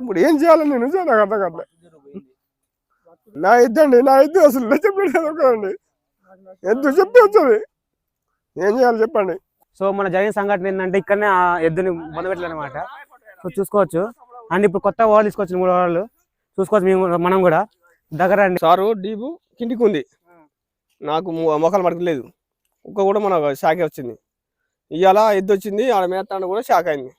ఇప్పుడు ఏం చేయాలని నేను నాకు అర్థం కావట్లే. నా ఇద్దండి నా ఇద్దు అసలు లెక్క ఒకదండి ఎద్దు చెప్పి వచ్చేది. ఏం చేయాలి చెప్పండి. సో మన జరిగిన సంఘటన ఏంటంటే ఇక్కడనే ఆ ఎద్దుని మొదలుపెట్టాలన్నమాట సో చూసుకోవచ్చు. అండ్ ఇప్పుడు కొత్త వాళ్ళు తీసుకొచ్చిన మూడు వాళ్ళు చూసుకోవచ్చు మేము మనం కూడా. దగ్గర రండి సారు డీపు కిందికి ఉంది నాకు మొ- మొఖాలు మడకలేదు కుక్క కూడా మన షాకే వచ్చింది. ఇవాళ ఎద్దు వచ్చింది ఆడ మేతాడు కూడా షాక్ అయింది.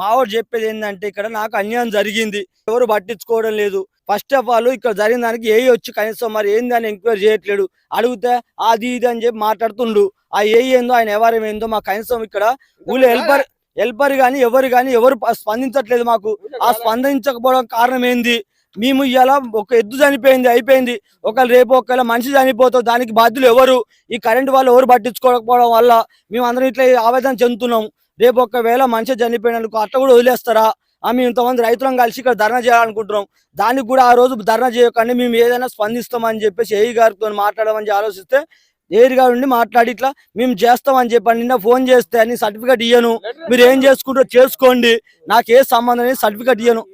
మావాడు చెప్పేది ఏంటంటే ఇక్కడ నాకు అన్యాయం జరిగింది. ఎవరు పట్టించుకోవడం లేదు. ఫస్ట్ ఆఫ్ ఆల్ ఇక్కడ జరిగిన దానికి ఏ వచ్చి కనీసం మరి ఏంది అని ఎంక్వైరీ చేయట్లేడు. అడిగితే అది ఇది అని చెప్పి మాట్లాడుతుండు. ఆ ఏ ఏందో ఆయన ఎవరం ఏందో మాకు కనీసం ఇక్కడ ఊళ్ళో హెల్పర్ హెల్పర్ గాని ఎవరు గాని ఎవరు స్పందించట్లేదు మాకు. ఆ స్పందించకపోవడం కారణం ఏంది? మేము ఇవాళ ఒక ఎద్దు చనిపోయింది అయిపోయింది. ఒకవేళ రేపు ఒకవేళ మనిషి చనిపోతావు దానికి బాధ్యులు ఎవరు? ఈ కరెంట్ వాళ్ళు ఎవరు పట్టించుకోకపోవడం వల్ల మేము అందరం ఇట్లా ఆవేదన చెందుతున్నాం. రేపు ఒకవేళ మనిషి చనిపోయినందుకు అట్లా కూడా వదిలేస్తారా? మేము ఇంతమంది రైతులం కలిసి ఇక్కడ ధర్నా చేయాలనుకుంటున్నాం. దానికి కూడా ఆ రోజు ధర్నా చేయకండి మేము ఏదైనా స్పందిస్తామని చెప్పేసి ఏఈ గారితో మాట్లాడమని ఆలోచిస్తే ఏఈ గారు ఉండి మాట్లాడి ఇట్లా మేము చేస్తామని చెప్పండి. నిన్న ఫోన్ చేస్తే అని సర్టిఫికేట్ ఇయ్యను. మీరు ఏం చేసుకుంటారో చేసుకోండి. నాకు ఏ సంబంధం సర్టిఫికేట్ ఇయ్యను.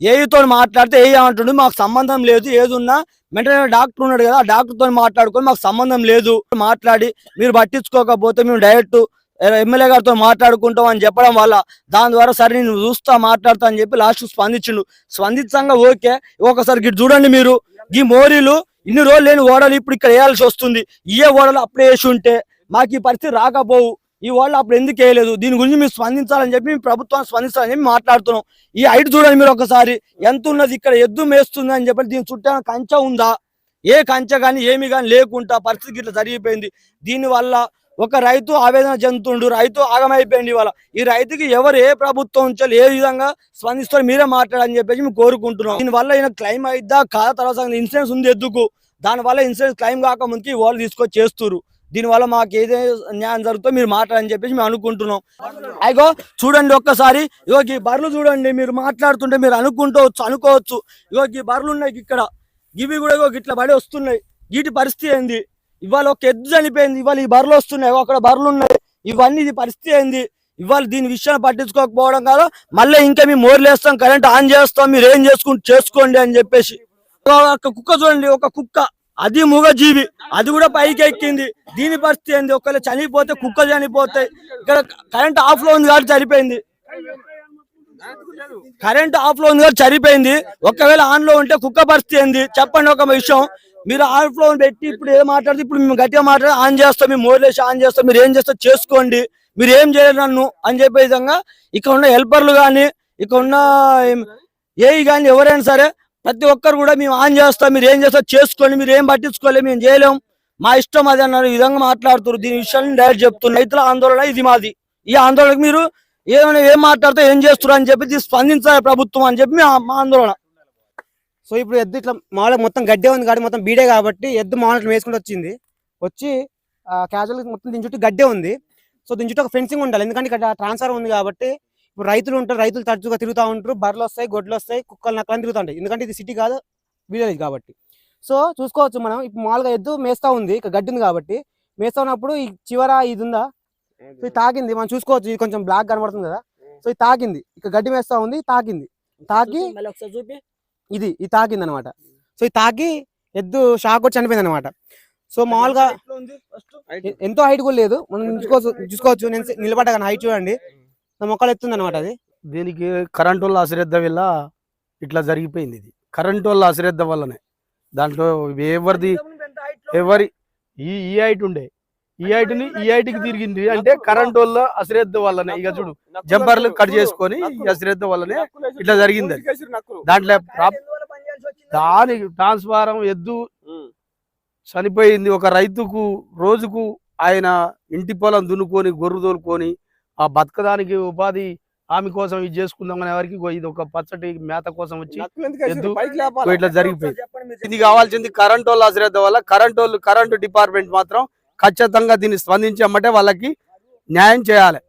ఏయుతో మాట్లాడితే ఏ అంటుండే? మాకు సంబంధం లేదు ఏదున్నా. వెంటనే డాక్టర్ ఉన్నాడు కదా ఆ డాక్టర్తో మాట్లాడుకొని మాకు సంబంధం లేదు. మాట్లాడి మీరు పట్టించుకోకపోతే మేము డైరెక్ట్ ఎమ్మెల్యే గారితో మాట్లాడుకుంటాం అని చెప్పడం వల్ల దాని ద్వారా సరే నేను చూస్తా మాట్లాడతా అని చెప్పి లాస్ట్ స్పందించిండు. స్పందించంగా ఓకే ఒకసారి గిట్ చూడండి మీరు. ఈ మోరీలు ఇన్ని రోజులు లేని ఓడలు ఇప్పుడు ఇక్కడ వేయాల్సి వస్తుంది. ఏ ఓడలు అప్పుడే వేసి ఉంటే మాకు ఈ పరిస్థితి రాకపోవు. ఈ వాళ్ళు అప్పుడు ఎందుకు వేయలేదు? దీని గురించి మీరు స్పందించాలని చెప్పి మేము ప్రభుత్వాన్ని స్పందించాలని చెప్పి మాట్లాడుతున్నాం. ఈ హైట్ చూడండి మీరు ఒకసారి. ఎంత ఉన్నది? ఇక్కడ ఎద్దు మేస్తుంది అని చెప్పి దీని చుట్టూ కంచె ఉందా? ఏ కంచె కానీ ఏమి కానీ లేకుండా పరిస్థితి ఇట్లా జరిగిపోయింది. దీనివల్ల ఒక రైతు ఆవేదన చెందుతుండు. రైతు ఆగమైపోయింది ఇవాళ. ఈ రైతుకి ఎవరు ఏ ప్రభుత్వం ఉంచాలి ఏ విధంగా స్పందిస్తారు మీరే మాట్లాడని చెప్పేసి మేము కోరుకుంటున్నాం. దీని వల్ల ఈయన క్లైమ్ అయిద్దా కాదా? తర్వాత ఇన్సూరెన్స్ ఉంది ఎద్దుకు. దాని వల్ల ఇన్సూరెన్స్ క్లైమ్ కాకముందుకి ఈ వాళ్ళు తీసుకొచ్చి చేస్తున్నారు దీని వల్ల మాకు ఏదే న్యాయం జరుగుతుందో మీరు మాట్లాడని చెప్పేసి మేము అనుకుంటున్నాం. అయ్యో చూడండి ఒక్కసారి. ఇగో ఈ బర్రెలు చూడండి మీరు మాట్లాడుతుంటే మీరు అనుకుంటవచ్చు అనుకోవచ్చు. ఇగో ఈ బర్రెలు ఉన్నాయి ఇక్కడ. ఇవి కూడా ఇగో ఇట్లా పడి వస్తున్నాయి. వీటి పరిస్థితి ఏంది? ఇవాళ ఒక ఎద్దు చనిపోయింది. ఇవాళ ఈ బర్రెలు వస్తున్నాయి. అక్కడ బర్రెలు ఉన్నాయి. ఇవన్నీ ఇది పరిస్థితి ఏంది? ఇవాళ దీని విషయాన్ని పట్టించుకోకపోవడం కాదు. మళ్ళీ ఇంకా మేము మోర్లు వేస్తాం కరెంట్ ఆన్ చేస్తాం మీరు ఏం చేసుకుంటూ చేసుకోండి అని చెప్పేసి. ఒక కుక్క చూడండి ఒక కుక్క. అది మూగజీవి. అది కూడా పైకి ఎక్కింది దీని పరిస్థితి ఏంది? ఒకవేళ చనిపోతే కుక్కలు చనిపోతాయి ఇక్కడ కరెంట్ ఆఫ్లో ఉంది కాబట్టి చనిపోయింది కరెంట్ ఆఫ్లో ఉంది కాబట్టి చనిపోయింది ఒకవేళ ఆన్లో ఉంటే కుక్క పరిస్థితి ఏంది? చెప్పండి ఒక విషయం. మీరు ఆఫ్లో పెట్టి ఇప్పుడు ఏం మాట్లాడితే ఇప్పుడు మేము గట్టిగా మాట్లాడి ఆన్ చేస్తాం మేము మోర్లేసి ఆన్ చేస్తాం మీరు ఏం చేస్తారో చేసుకోండి. మీరు ఏం చేయరు నన్ను అని చెప్పే విధంగా ఇక్కడ ఉన్న హెల్పర్లు కానీ ఇక్కడ ఉన్న ఏఈ కానీ ఎవరైనా సరే ప్రతి ఒక్కరు కూడా మేము ఆన్ చేస్తాం మీరు ఏం చేస్తారు చేసుకోండి మీరు ఏం పట్టించుకోలేదు మేము చేయలేం. మా ఇష్టం అది అన్నారు ఈ విధంగా మాట్లాడుతున్నారు. దీని విషయాన్ని డైరెక్ట్ చెప్తున్నారు రైతుల ఆందోళన ఇది మాది. ఈ ఆందోళనకు మీరు ఏమైనా ఏం మాట్లాడితే ఏం చేస్తున్నారు అని చెప్పి స్పందించాలి ప్రభుత్వం అని చెప్పి మా- ఆందోళన. సో ఇప్పుడు ఎద్దు ఇట్లా మామూలుగా మొత్తం గడ్డే ఉంది కాబట్టి మొత్తం బీడే కాబట్టి ఎద్దు మామూలుగా వేసుకుంటూ వచ్చింది. వచ్చి క్యాజువల్గా మొత్తం దీని చుట్టూ గడ్డే ఉంది. సో దీని చుట్టూ ఒక ఫెన్సింగ్ ఉండాలి. ఎందుకంటే ఇక్కడ ట్రాన్స్ఫర్ ఉంది కాబట్టి రైతులు ఉంటారు రైతులు తరచుగా తిరుగుతూ ఉంటారు బర్రెలు వస్తాయి గొడ్లు వస్తాయి కుక్కలు నక్కలు తిరుగుతూ ఉంటాయి. ఎందుకంటే ఇది సిటీ కాదు విలేజ్ కాబట్టి. సో చూసుకోవచ్చు మనం ఇప్పుడు మామూలుగా ఎద్దు మేస్తా ఉంది ఇక్కడ గడ్డి ఉంది కాబట్టి. మేస్తా ఉన్నప్పుడు ఈ చివర ఇది ఉందా? సో ఇది తాకింది మనం చూసుకోవచ్చు ఇది కొంచెం బ్లాక్ కనబడుతుంది కదా. సో ఇది తాకింది ఇక్కడ గడ్డి మేస్తా ఉంది తాకింది తాకి ఇది ఇది తాకింది అనమాట సో ఇది తాకి ఎద్దు షాక్ వచ్చి చనిపోయింది అనమాట సో మామూలుగా ఎంతో హైట్ కూడా లేదు. మనం చూసుకోవచ్చు చూసుకోవచ్చు నేను నిలబడ్డా కానీ హైట్ చూడండి. మొక్కలు ఎత్తుంది అనమాట అది. దీనికి కరెంటు వాళ్ళ అశ్రద్ధ వల్ల ఇట్లా జరిగిపోయింది ఇది. కరెంటు వాళ్ళ అశ్రద్ధ వల్లనే. దాంట్లో ఎవరిది ఎవరి ఈ ఈ హైట్ ఉండే. ఈ హైట్ని ఈ హైట్కి తిరిగింది అంటే కరెంటు వాళ్ళ అశ్రద్ధ వల్లనే. ఇక చూడు జంపర్లు కట్ చేసుకొని ఈ అశ్రద్ధ వల్లనే ఇట్లా జరిగింది అది. దాంట్లో దాని ట్రాన్స్ఫారం ఎద్దు చనిపోయింది ఒక రైతుకు రోజుకు ఆయన ఇంటి పొలం దున్నుకొని గొర్రు తోలుకొని ఆ బతకడానికి ఉపాధి ఆమె కోసం ఇది చేసుకుందామని ఎవరికి ఇది ఒక పచ్చటి మేత కోసం వచ్చి ఇట్లా జరిగిపోయింది. ఇది కావాల్సింది కరెంట్ వాళ్ళ అశ్రద్ధ వల్ల కరెంట్ వాళ్ళు కరెంటు డిపార్ట్మెంట్ మాత్రం ఖచ్చితంగా దీన్ని స్పందించమంటే వాళ్ళకి న్యాయం చేయాలి.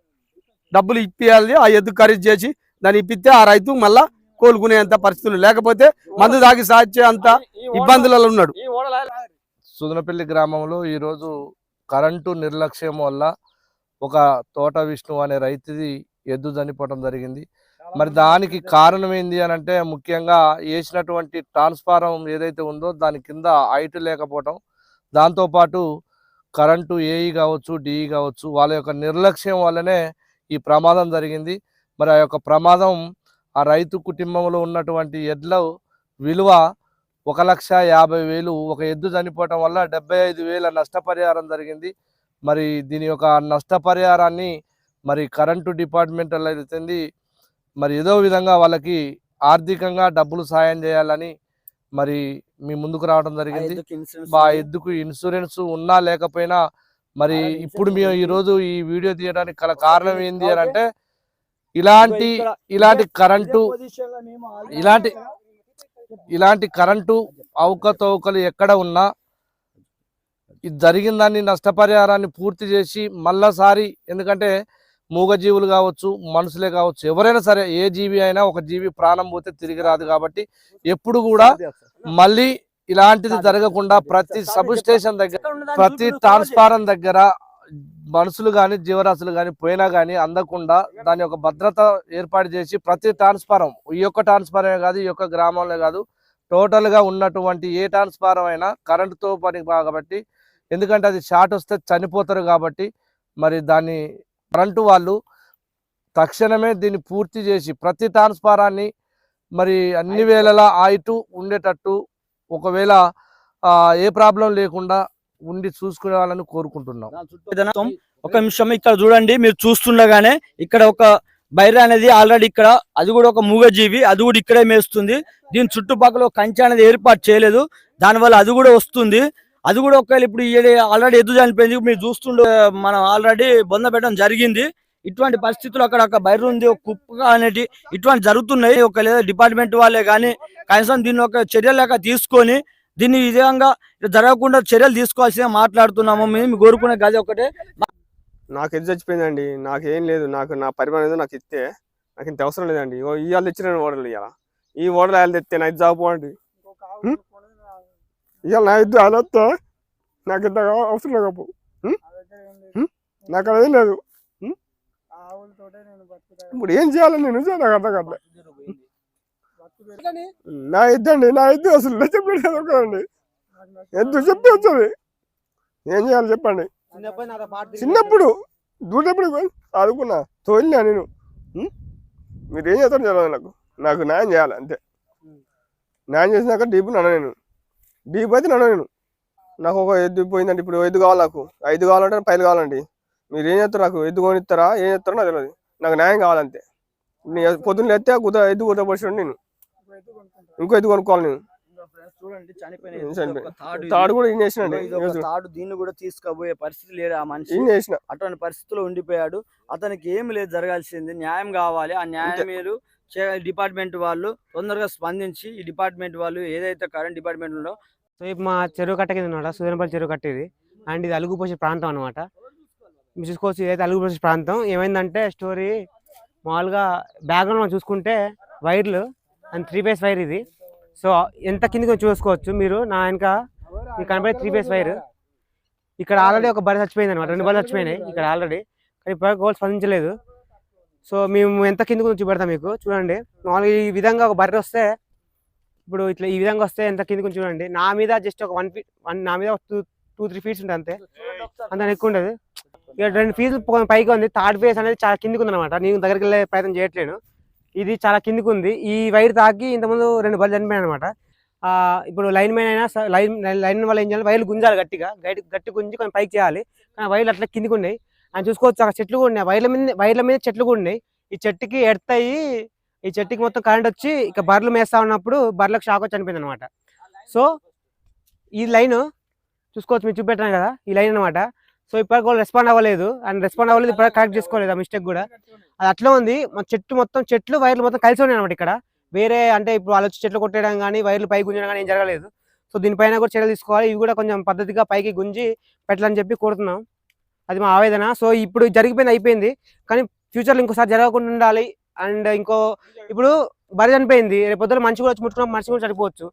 డబ్బులు ఇప్పియాలి ఆ ఎద్దు ఖరీదు చేసి దాన్ని ఇప్పిస్తే ఆ రైతు మళ్ళా కోలుకునేంత పరిస్థితులు. లేకపోతే మందు తాగి సాధ్య అంత ఇబ్బందులలో ఉన్నాడు. సుదనపల్లి గ్రామంలో ఈరోజు కరెంటు నిర్లక్ష్యం వల్ల ఒక తోట విష్ణు అనే రైతుది ఎద్దు చనిపోవడం జరిగింది. మరి దానికి కారణం ఏంది అని అంటే ముఖ్యంగా వేసినటువంటి ట్రాన్స్ఫారం ఏదైతే ఉందో దాని కింద హైట్ లేకపోవటం. దాంతోపాటు కరెంటు ఏఈ కావచ్చు డిఈ కావచ్చు వాళ్ళ యొక్క నిర్లక్ష్యం వల్లనే ఈ ప్రమాదం జరిగింది. మరి ఆ యొక్క ప్రమాదం ఆ రైతు కుటుంబంలో ఉన్నటువంటి ఎడ్ల విలువ ఒక లక్ష యాభై వేలు ఒక ఎద్దు చనిపోవటం వల్ల డెబ్బై ఐదు వేల నష్టపరిహారం జరిగింది. మరి దీని యొక్క నష్టపరిహారాన్ని మరి కరెంటు డిపార్ట్మెంట్ అయితే మరి ఏదో విధంగా వాళ్ళకి ఆర్థికంగా డబ్బులు సాయం చేయాలని మరి మీ ముందుకు రావడం జరిగింది. మా ఎద్దుకు ఇన్సూరెన్స్ ఉన్నా లేకపోయినా మరి ఇప్పుడు మేము ఈరోజు ఈ వీడియో తీయడానికి గల కారణం ఏంది అని అంటే ఇలాంటి ఇలాంటి కరెంటు ఇలాంటి ఇలాంటి కరెంటు అవకతవకలు ఎక్కడ ఉన్నా ఇది జరిగిన దాన్ని నష్టపరిహారాన్ని పూర్తి చేసి మళ్ళాసారి ఎందుకంటే మూగజీవులు కావచ్చు మనుషులే కావచ్చు ఎవరైనా సరే ఏ జీవి అయినా ఒక జీవి ప్రాణం పోతే తిరిగి రాదు కాబట్టి ఎప్పుడు కూడా మళ్ళీ ఇలాంటిది జరగకుండా ప్రతి సబ్ స్టేషన్ దగ్గర ప్రతి ట్రాన్స్ఫారం దగ్గర మనుషులు కానీ జీవరాశులు కానీ పోయినా కానీ అందకుండా దాని యొక్క భద్రత ఏర్పాటు చేసి ప్రతి ట్రాన్స్ఫారం ఈ యొక్క ట్రాన్స్ఫారమే కాదు ఈ యొక్క గ్రామంలో కాదు టోటల్గా ఉన్నటువంటి ఏ ట్రాన్స్ఫారం అయినా కరెంటుతో పని కాబట్టి ఎందుకంటే అది షార్ట్ వస్తే చనిపోతారు కాబట్టి మరి దాన్ని కరెంటు వాళ్ళు తక్షణమే దీన్ని పూర్తి చేసి ప్రతి ట్రాన్స్ఫారాన్ని మరి అన్ని వేళలా ఆయిటు ఉండేటట్టు ఒకవేళ ఆ, ఏ ప్రాబ్లం లేకుండా ఉండి చూసుకునేవాళ్ళని కోరుకుంటున్నాం. ఒక నిమిషం ఇక్కడ చూడండి మీరు చూస్తుండగానే ఇక్కడ ఒక బైర అనేది ఆల్రెడీ ఇక్కడ అది కూడా ఒక మూగజీవి అది కూడా ఇక్కడే మేస్తుంది. దీని చుట్టుపక్కల కంచె అనేది ఏర్పాటు చేయలేదు. దానివల్ల అది కూడా వస్తుంది. అది కూడా ఒకవేళ ఇప్పుడు ఆల్రెడీ ఎద్దు చనిపోయింది. మీరు చూస్తుండే మనం ఆల్రెడీ బొంద పెట్టడం జరిగింది. ఇటువంటి పరిస్థితులు అక్కడ ఒక బైర ఉంది ఒక కుప్ప అనేది ఇటువంటి జరుగుతున్నాయి. ఒక లేదా డిపార్ట్మెంట్ వాళ్ళే కానీ కనీసం దీన్ని ఒక చర్య లేక తీసుకొని దీన్ని ఈ విధంగా జరగకుండా చర్యలు తీసుకోవాల్సిందిగా మాట్లాడుతున్నాము. మేము కోరుకునే గది ఒకటే. నాకు ఎద్దు చచ్చిపోయిందండి. నాకు ఏం లేదు. నాకు నా పరిమాణం ఏదో నాకు ఇస్తే నాకు ఇంత అవసరం లేదండి. ఇగో ఇవాళ తెచ్చిన ఓడలు ఇవాళ ఈ ఓడలు ఆయన తెస్తే నా ఇది జాపోండి ఇక నా ఇద్దరు ఆయన నాకు ఇంత అవసరం లేకపో నాకు అది లేదు. ఇప్పుడు ఏం చేయాలి నేను నాకు అర్థం కాదు నా ఇద్దండి నా ఇద్దు అసలు చెప్పాడు కదండి ఎద్దు చెప్పి వచ్చేది? ఏం చేయాలి చెప్పండి. చిన్నప్పుడు దూరప్పుడు ఆదుకున్నా తోలినా నేను. మీరు ఏం చేస్తారు తెలియదు నాకు. నాకు న్యాయం చేయాలి అంతే. న్యాయం చేసినాక డీపు నన్న నేను. డీప్ అయితే నన్న నేను. నాకు ఒక ఎద్దు పోయిందండి ఇప్పుడు ఎద్దు కావాలి నాకు. ఐదు కావాలంటే పైలు కావాలండి. మీరు ఏం చేస్తారు నాకు? ఎద్దు కొనిస్తారా? ఏం చేస్తారో నాకు తెలియదు నాకు న్యాయం కావాలంతే. నేను పొద్దున్న లేస్తే కుద ఎద్దు పడిచాడు నేను. ఇంకో ఎద్దు కొనుక్కోవాలి నేను. తాడు. కూడా ఇన్ చేసినండి తాడు దీన్ని కూడా తీసుకుపోయే పరిస్థితి లేదు ఆ మనిషి. చేసిన. అటువంటి పరిస్థితిలో ఉండిపోయాడు. అతనికి ఏమి లేదు జరగాల్సింది. న్యాయం కావాలి. ఆ న్యాయం మీరు డిపార్ట్మెంట్ వాళ్ళు తొందరగా స్పందించి ఈ డిపార్ట్మెంట్ వాళ్ళు ఏదైతే కరెంట్ డిపార్ట్మెంట్ ఉందో సో ఇప్పుడు మా చెరువు కట్ట కింద ఉన్నమాట సూర్యపల్లి చెరువు కట్ట ఇది అండ్ ఇది అలుగుపోసే ప్రాంతం అనమాట మీరు చూసుకోవచ్చు ఇదైతే అలుగుపోసే ప్రాంతం. ఏమైందంటే స్టోరీ మామూలుగా బ్యాక్గ్రౌండ్ మనం చూసుకుంటే వైర్లు అండ్ త్రీ ఫేస్ వైర్ ఇది. సో ఎంత కిందకి చూసుకోవచ్చు మీరు నా వెనక మీకు కనబడే త్రీ ఫేస్ వైర్. ఇక్కడ ఆల్రెడీ ఒక బరి చచ్చిపోయింది అనమాట రెండు బర్రెలు చచ్చిపోయినాయి ఇక్కడ ఆల్రెడీ. కానీ ఇప్పుడు గోల్ స్పందించలేదు. సో మేము ఎంత కిందకు చూపెడతాం మీకు చూడండి. మామూలుగా ఈ విధంగా ఒక బర్రె వస్తే ఇప్పుడు ఇట్లా ఈ విధంగా వస్తే ఎంత కిందకు చూడండి నా మీద జస్ట్ ఒక వన్ ఫీట్ వన్ నా మీద టూ టూ త్రీ ఫీట్స్ ఉంటుంది అంతే. అంత ఎక్కువ ఉండదు. ఇక రెండు ఫీట్లు పో- పైకి ఉంది. థర్డ్ ఫేస్ అనేది చాలా కిందికి ఉంది అనమాట నేను దగ్గరికి వెళ్ళే ప్రయత్నం చేయట్లేను. ఇది చాలా కిందికి ఉంది. ఈ వైర్ తాకి ఇంతకుముందు రెండు బళ్ళు చనిపోయాయి అనమాట ఇప్పుడు లైన్ మ్యాన్ అయినా లైన్ లైన్ వల్ల ఏం చేయాలి? వైర్లు గుంజాలి గట్టిగా. గట్టి గట్టి గుంజి కొంచెం పైకి చేయాలి. కానీ వైర్లు అట్లా కిందికి ఉన్నాయి. అని చూసుకోవచ్చు. అక్కడ చెట్లు కూడా ఉన్నాయి. వైర్ల మీద వైర్ల మీద చెట్లు కూడా ఉన్నాయి. ఈ చెట్టుకి ఎడతాయి ఈ చెట్టుకి మొత్తం కరెంట్ వచ్చి ఇక బర్రెలు మేస్తా ఉన్నప్పుడు బర్రెలకు షాక్ వచ్చి చనిపోయింది అనమాట సో ఈ లైన్ చూసుకోవచ్చు మీరు చూపెట్టాను కదా ఈ లైన్ అనమాట సో ఇప్పటికి వాళ్ళు రెస్పాండ్ అవ్వలేదు. అండ్ రెస్పాండ్ అవ్వలేదు ఇప్పుడు కరెక్ట్ చేసుకోలేదు ఆ మిస్టేక్ కూడా. అది అట్లా ఉంది. మన చెట్టు మొత్తం చెట్లు వైర్లు మొత్తం కలిసి ఉన్నాయి అనమాట ఇక్కడ. వేరే అంటే ఇప్పుడు వాళ్ళు వచ్చి చెట్లు కొట్టేయడం కానీ వైర్లు పైకి గుంజడం కానీ ఏం జరగలేదు. సో దీనిపైన కూడా చర్యలు తీసుకోవాలి. ఇవి కూడా కొంచెం పద్ధతిగా పైకి గుంజి పెట్టాలని చెప్పి కోరుతున్నాం. అది మా ఆవేదన. సో ఇప్పుడు జరిగిపోయింది అయిపోయింది. కానీ ఫ్యూచర్లో ఇంకోసారి జరగకుండా ఉండాలి. అండ్ ఇంకో ఇప్పుడు బరి చనిపోయింది. రేపు పొద్దున మనిషి కూడా వచ్చి ముట్టుకున్న మనిషి కూడా చనిపోవచ్చు.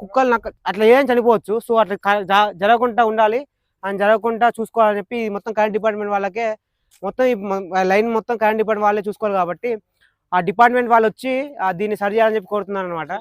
కుక్కలు నక్క అట్లా ఏం చనిపోవచ్చు. సో అట్లా జరగకుండా ఉండాలి. అని జరగకుండా చూసుకోవాలని చెప్పి మొత్తం కరెంట్ డిపార్ట్మెంట్ వాళ్ళకే మొత్తం లైన్ మొత్తం కరెంట్ డిపార్ట్మెంట్ వాళ్ళే చూసుకోవాలి కాబట్టి ఆ డిపార్ట్మెంట్ వాళ్ళు వచ్చి దీన్ని సరి చేయాలని చెప్పి కోరుతున్నాను అనమాట